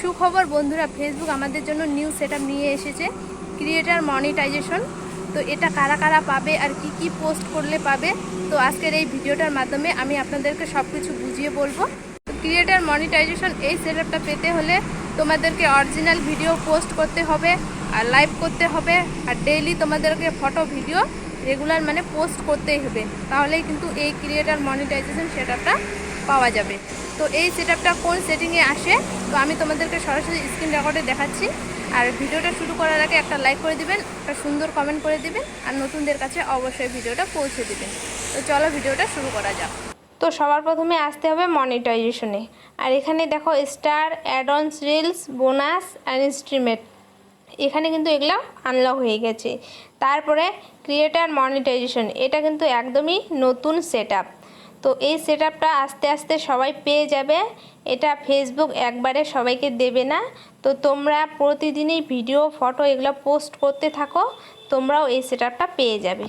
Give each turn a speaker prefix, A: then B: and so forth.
A: সুখবর বন্ধুরা ফেসবুক আমাদের জন্য নিউ সেট নিয়ে এসেছে ক্রিয়েটার মনিটাইজেশন তো এটা কারা কারা পাবে আর কি কি পোস্ট করলে পাবে, তো আজকের এই ভিডিওটার মাধ্যমে আমি আপনাদেরকে সব কিছু বুঝিয়ে বলব। ক্রিয়েটার মনিটাইজেশন এই সেট পেতে হলে তোমাদেরকে অরিজিনাল ভিডিও পোস্ট করতে হবে, আর লাইভ করতে হবে, আর ডেইলি তোমাদেরকে ফটো ভিডিও রেগুলার মানে পোস্ট করতেই হবে। তাহলেই কিন্তু এই ক্রিয়েটার মনিটাইজেশন সেটআপটা পাওয়া যাবে। তো এই সেটআপটা কোন সেটিংয়ে আসে, তো আমি তোমাদেরকে সরাসরি স্ক্রিন রেকর্ডে দেখাচ্ছি। আর ভিডিওটা শুরু করার আগে একটা লাইক করে দিবেন, একটা সুন্দর কমেন্ট করে দিবেন, আর নতুনদের কাছে অবশ্যই ভিডিওটা পৌঁছে দিবেন। তো চলো ভিডিওটা শুরু করা যাক। তো সবার প্রথমে আসতে হবে মনিটাইজেশনে আর এখানে দেখো স্টার অ্যাডনস রিলস বোনাস অ্যান্ড স্ট্রিমেট এখানে কিন্তু এগুলো আনলক হয়ে গেছে। তারপরে ক্রিয়েটার মনিটাইজেশন এটা কিন্তু একদমই নতুন সেট তো এই সেট আস্তে আস্তে সবাই পেয়ে যাবে। এটা ফেসবুক একবারে সবাইকে দেবে না। তো তোমরা প্রতিদিনই ভিডিও, ফটো এগুলো পোস্ট করতে থাকো, তোমরাও এই সেট পেয়ে যাবে।